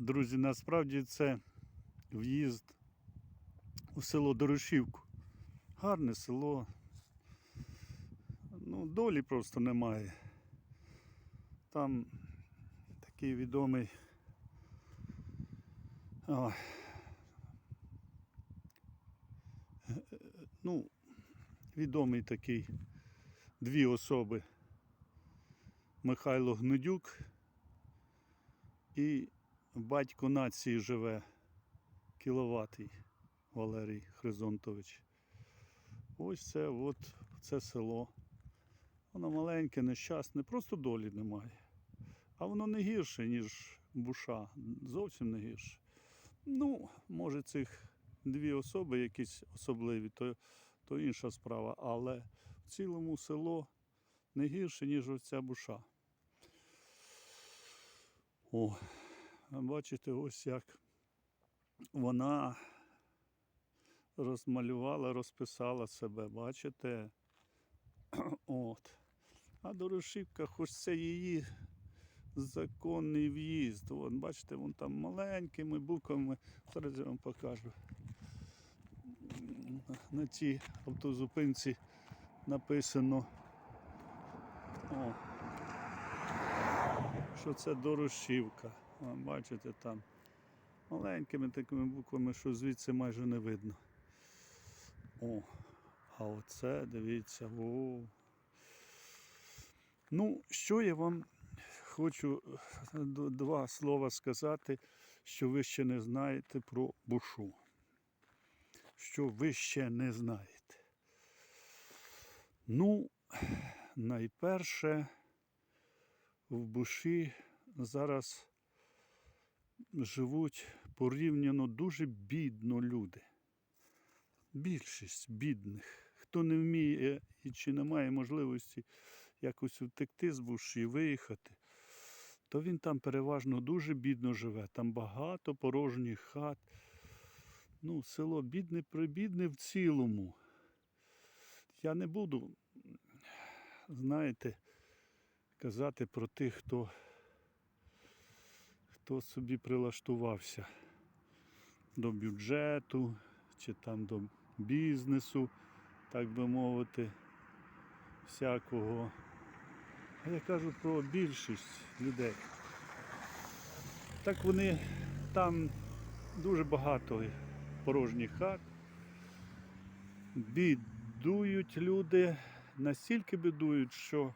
Друзі, насправді це в'їзд у село Дорошівку. Гарне село. Ну, долі просто немає. Там такий відомий. Ой. Ну, відомий такий дві особи. Михайло Гнедюк і батько нації живе кіловатий Валерій Хризонтович. Ось це от це село. Воно маленьке, нещасне, просто долі немає. А воно не гірше, ніж буша. Зовсім не гірше. Ну, може, цих дві особи якісь особливі, то, то інша справа. Але в цілому село не гірше, ніж оця буша. О, бачите, ось як вона розмалювала, розписала себе, бачите? От. А Дорошівка, хоч це її законний в'їзд. От, бачите, вон там маленькими буквами. Зараз я вам покажу. На цій автозупинці написано. О, що це Дорошівка. Бачите там маленькими такими буквами, що звідси майже не видно. О, а оце, дивіться, о. Ну, що я вам хочу два слова сказати, що ви ще не знаєте про бушу. Що ви ще не знаєте. Ну, найперше, в буші зараз живуть порівняно дуже бідно люди. Більшість бідних. Хто не вміє і чи не має можливості якось втекти з буші, виїхати, то він там переважно дуже бідно живе. Там багато порожніх хат. Ну, село бідне прибідне в цілому. Я не буду, знаєте, казати про тих, хто, хто собі прилаштувався до бюджету чи там до бізнесу, так би мовити, всякого. А я кажу про більшість людей. Так вони там дуже багато порожніх хат. Бідують люди, настільки бідують, що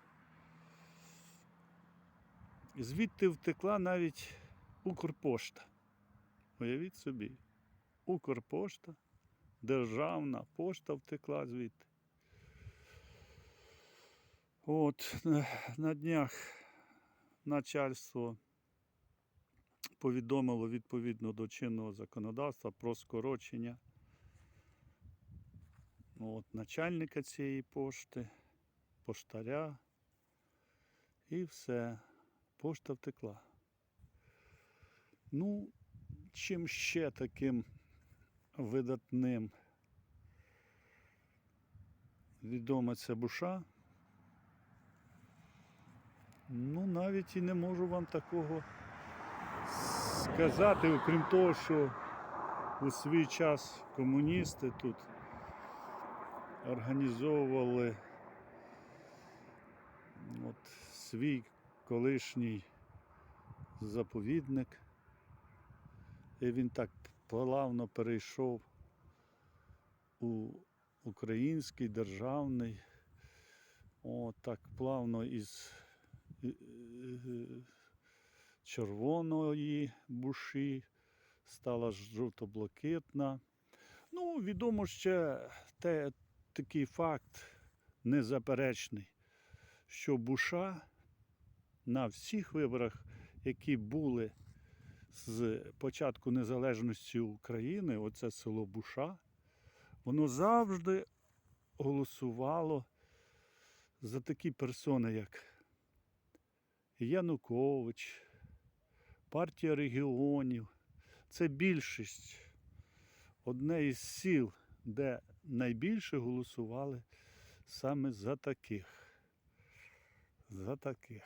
звідти втекла навіть Укрпошта. Уявіть собі, Укрпошта, державна пошта втекла звідти. От на- днях начальство повідомило відповідно до чинного законодавства про скорочення от, начальника цієї пошти, поштаря і все. Пошта втекла. Ну, чим ще таким видатним відома ця буша. Ну, навіть і не можу вам такого сказати, окрім того, що у свій час комуністи тут організовували от, свій колишній заповідник. І він так плавно перейшов у український державний. О, так плавно із е, е, червоної буші стала жовто-блакитна. Ну, відомо ще те, такий факт незаперечний, що буша на всіх виборах, які були з початку незалежності України, оце село Буша, воно завжди голосувало за такі персони, як Янукович, партія регіонів. Це більшість, одне із сіл, де найбільше голосували саме за таких. За таких.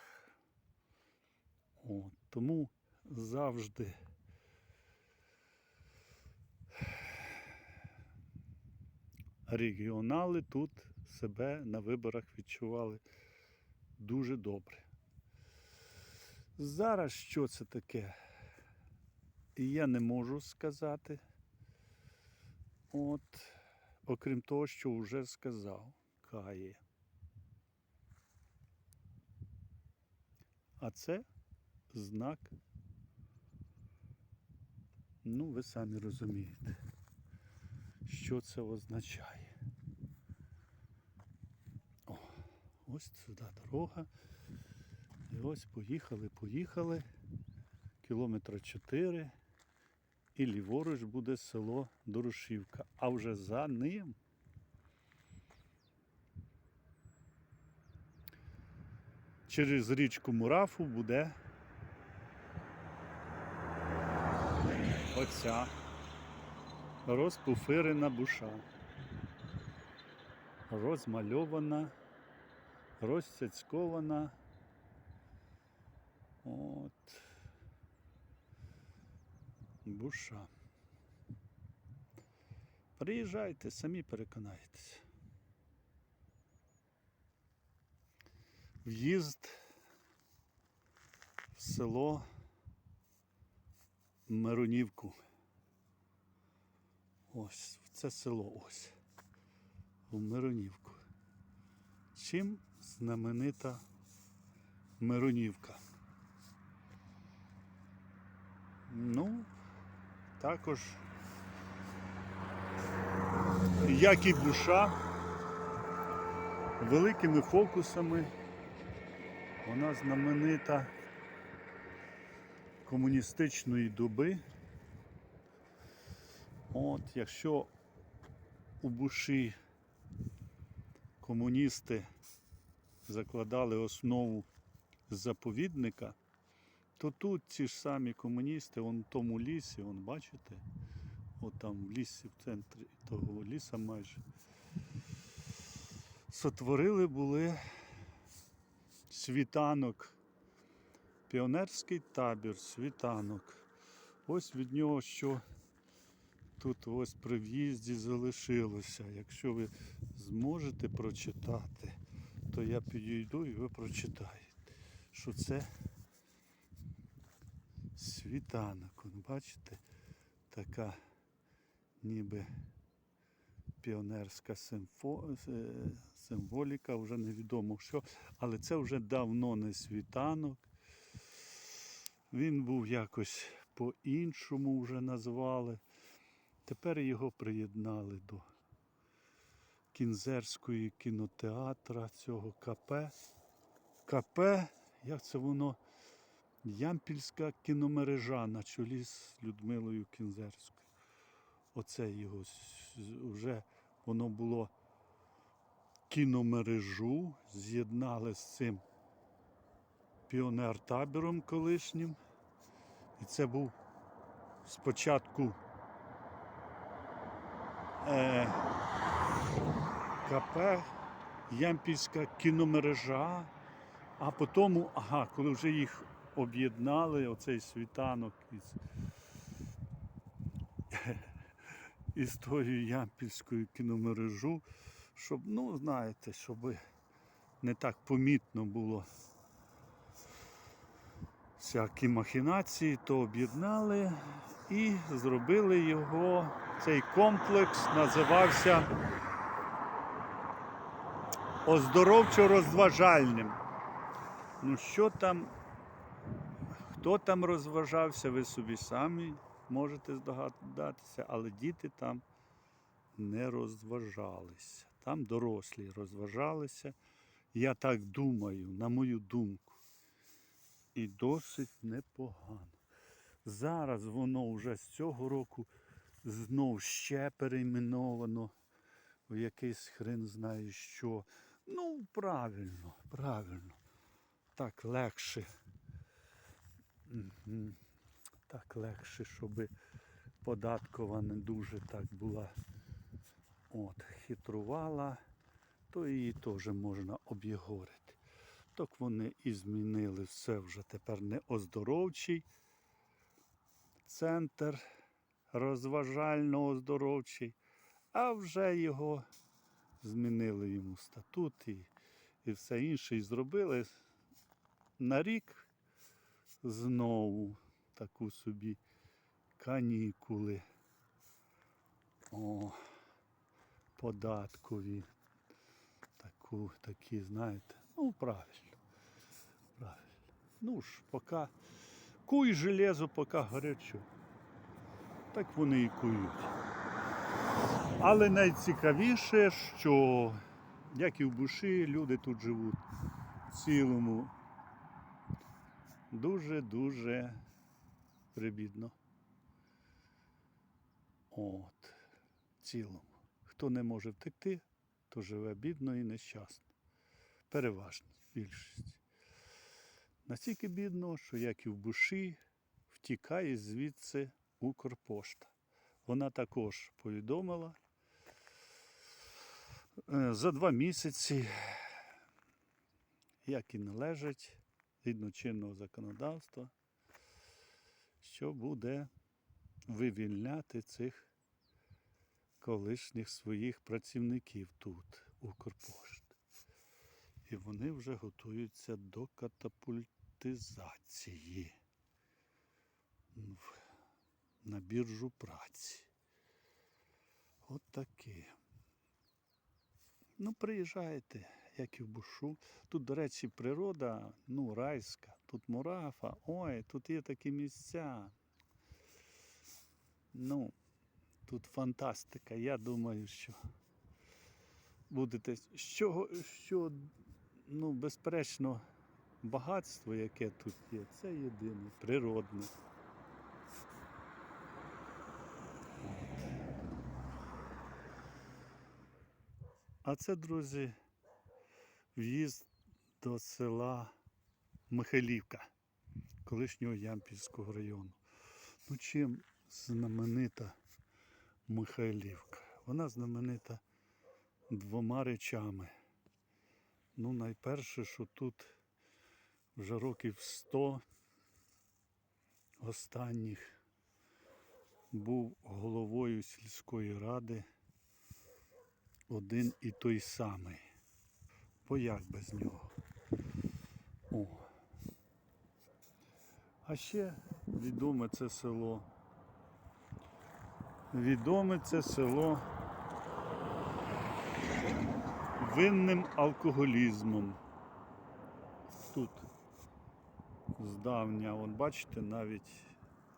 От, тому завжди. Регіонали тут себе на виборах відчували дуже добре. Зараз що це таке? Я не можу сказати. От, окрім того, що вже сказав, Кає. А це знак Ну, ви самі розумієте, що це означає. О, ось сюди дорога. І ось поїхали, поїхали. Кілометра 4. І ліворуч буде село Дорошівка. А вже за ним через річку Мурафу буде оця розпуфирена буша. Розмальована, розцяцькована. От. Буша. Приїжджайте, самі переконаєтесь. В'їзд в село Миронівку. Ось, це село ось. В Миронівку. Чим знаменита Миронівка? Ну, також, як і душа, великими фокусами вона знаменита комуністичної доби. От, якщо у Буші комуністи закладали основу заповідника, то тут ці ж самі комуністи, вон в тому лісі, вон бачите, от там в лісі, в центрі того ліса майже, сотворили були світанок, піонерський табір, світанок. Ось від нього що тут ось при в'їзді залишилося. Якщо ви зможете прочитати, то я підійду і ви прочитаєте, що це світанок. Бачите, така ніби піонерська симфо... е, символіка, вже невідомо що, але це вже давно не світанок. Він був якось по-іншому вже назвали. Тепер його приєднали до Кінзерської кінотеатра цього КП. КП, як це воно? Ямпільська кіномережа на чолі з Людмилою Кінзерською. Оце його вже воно було кіномережу, з'єднали з цим піонер-табором колишнім. І це був спочатку е, КП, Ямпільська кіномережа, а потім, ага, коли вже їх об'єднали, оцей світанок із, тою Ямпільською кіномережу, щоб, ну, знаєте, щоб не так помітно було всякі махінації, то об'єднали і зробили його. Цей комплекс називався оздоровчо-розважальним. Ну що там, хто там розважався, ви собі самі можете здогадатися, але діти там не розважалися. Там дорослі розважалися. Я так думаю, на мою думку. І досить непогано. Зараз воно вже з цього року знов ще перейменовано в якийсь хрен знає що. Ну, правильно, правильно. Так легше. Так легше, щоб податкова не дуже так була. От, хитрувала, то її теж можна об'єгорити. Так вони і змінили все вже тепер не оздоровчий центр розважально-оздоровчий, а вже його змінили йому статут і, і все інше. І зробили на рік знову таку собі канікули. О, податкові. Таку, такі, знаєте, ну правильно. Ну ж, поки куй железо, поки гарячо. Так вони і кують. Але найцікавіше, що як і в Буші, люди тут живуть в цілому дуже-дуже прибідно. От, в цілому. Хто не може втекти, то живе бідно і нещасно. Переважно більшість. Настільки бідно, що як і в Буші, втікає звідси Укрпошта. Вона також повідомила е, за два місяці, як і належить, згідно чинного законодавства, що буде вивільняти цих колишніх своїх працівників тут, Укрпошти. І вони вже готуються до катапультизації в- на біржу праці. От таке. Ну, приїжджайте, як і в Бушу. Тут, до речі, природа, ну, райська, тут мурафа, ой, тут є такі місця. Ну, тут фантастика. Я думаю, що будете. Що, що ну, безперечно, багатство, яке тут є, це єдине, природне. А це, друзі, в'їзд до села Михайлівка, колишнього Ямпільського району. Ну чим знаменита Михайлівка? Вона знаменита двома речами. Ну, найперше, що тут вже років 100 останніх був головою сільської ради один і той самий. Бо як без нього? О. А ще відоме це село. Відоме це село винним алкоголізмом. Тут здавня, от бачите, навіть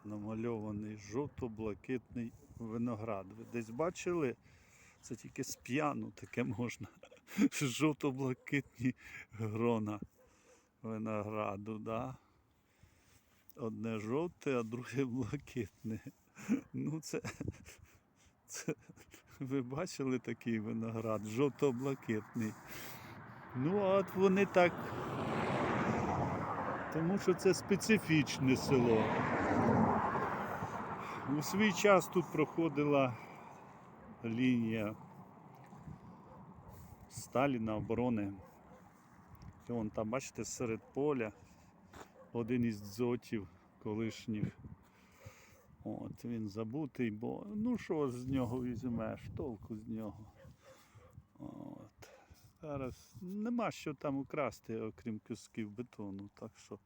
намальований жовто-блакитний виноград. Ви десь бачили? Це тільки з п'яну таке можна. Жовто-блакитні грона винограду, да? Одне жовте, а друге блакитне. Ну це, це ви бачили такий виноград, жовто-блакитний. Ну, а от вони так. Тому що це специфічне село. У свій час тут проходила лінія Сталіна оборони. І вон там, бачите, серед поля один із дзотів колишніх. От він забутий, бо ну що з нього візьмеш, толку з нього. Зараз нема що там украсти, окрім кусків бетону. Так що,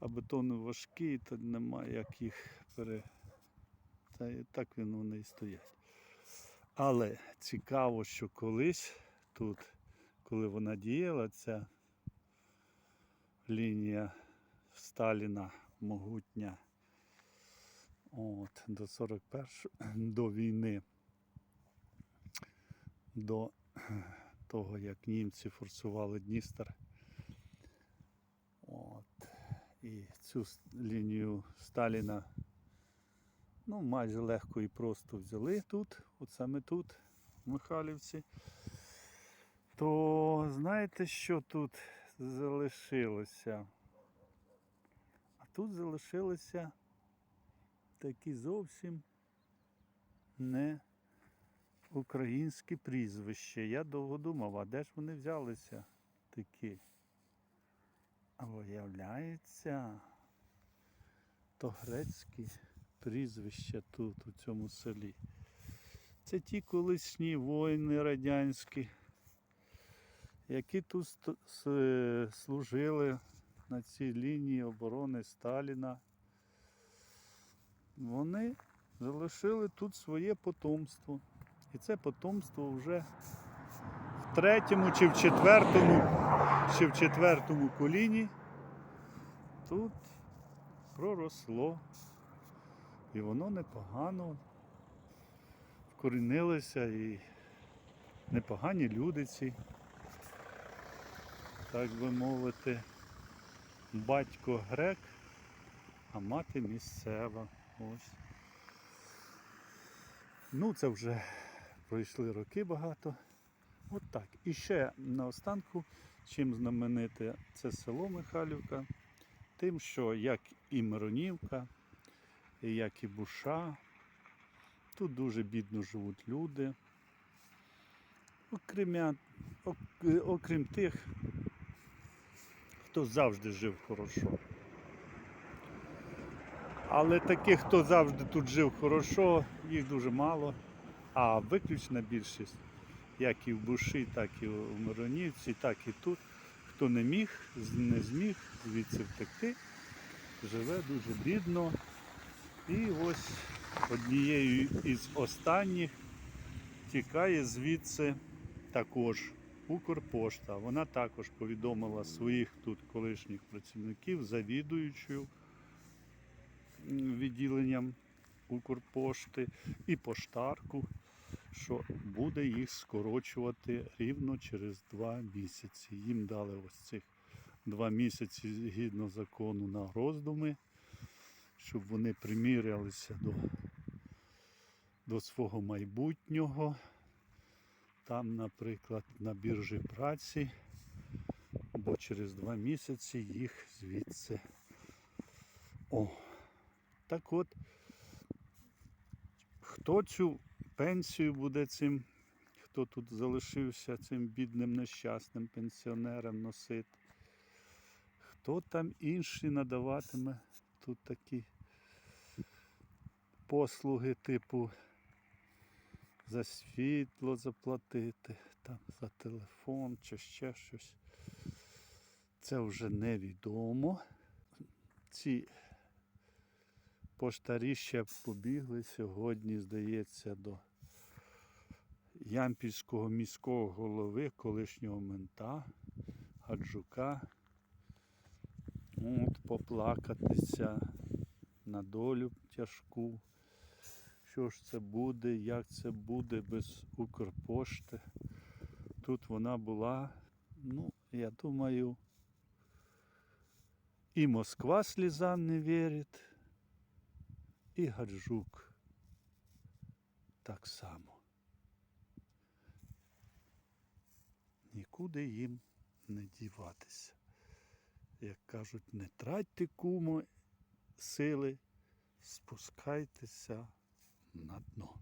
а бетон важкий, то нема як їх пере. Та і так він вони і стоять. Але цікаво, що колись тут, коли вона діяла, ця лінія Сталіна могутня от, до 41 до війни, до того, як німці форсували Дністер. От. І цю лінію Сталіна ну, майже легко і просто взяли тут, от саме тут, в Михайлівці. То знаєте, що тут залишилося? А тут залишилося такі зовсім не українські прізвища. Я довго думав, а де ж вони взялися такі? А виявляється, то грецькі прізвища тут, у цьому селі. Це ті колишні воїни радянські, які тут служили на цій лінії оборони Сталіна. Вони залишили тут своє потомство. І це потомство вже в третьому чи в четвертому, чи в четвертому коліні тут проросло. І воно непогано вкорінилося і непогані люди ці, так би мовити, батько грек, а мати місцева. Ось. Ну, це вже пройшли роки багато. От так. І ще наостанку, чим знамените це село Михайлівка, тим, що як і Миронівка, як і Буша, тут дуже бідно живуть люди. Окрім, окрім тих, хто завжди жив хорошо. Але таких, хто завжди тут жив хорошо, їх дуже мало. А виключна більшість, як і в Буші, так і в Миронівці, так і тут, хто не міг, не зміг звідси втекти, живе дуже бідно. І ось однією із останніх тікає звідси також Укрпошта. Вона також повідомила своїх тут колишніх працівників, завідуючою відділенням Укрпошти і поштарку, що буде їх скорочувати рівно через два місяці. Їм дали ось цих два місяці згідно закону на роздуми, щоб вони примірялися до, до свого майбутнього. Там, наприклад, на біржі праці, бо через два місяці їх звідси. О, так от, хто цю пенсію буде цим, хто тут залишився цим бідним нещасним пенсіонерам носити? Хто там інший надаватиме тут такі послуги, типу за світло заплатити, там за телефон чи ще щось. Це вже невідомо. Ці поштарі ще побігли сьогодні, здається, до Ямпільського міського голови, колишнього мента Гаджука. От, поплакатися на долю тяжку. Що ж це буде, як це буде без Укрпошти. Тут вона була, ну, я думаю, і Москва слізам не вірить, і Гаджук так само. Нікуди їм не діватися. Як кажуть, не тратьте кумо сили, спускайтеся на дно.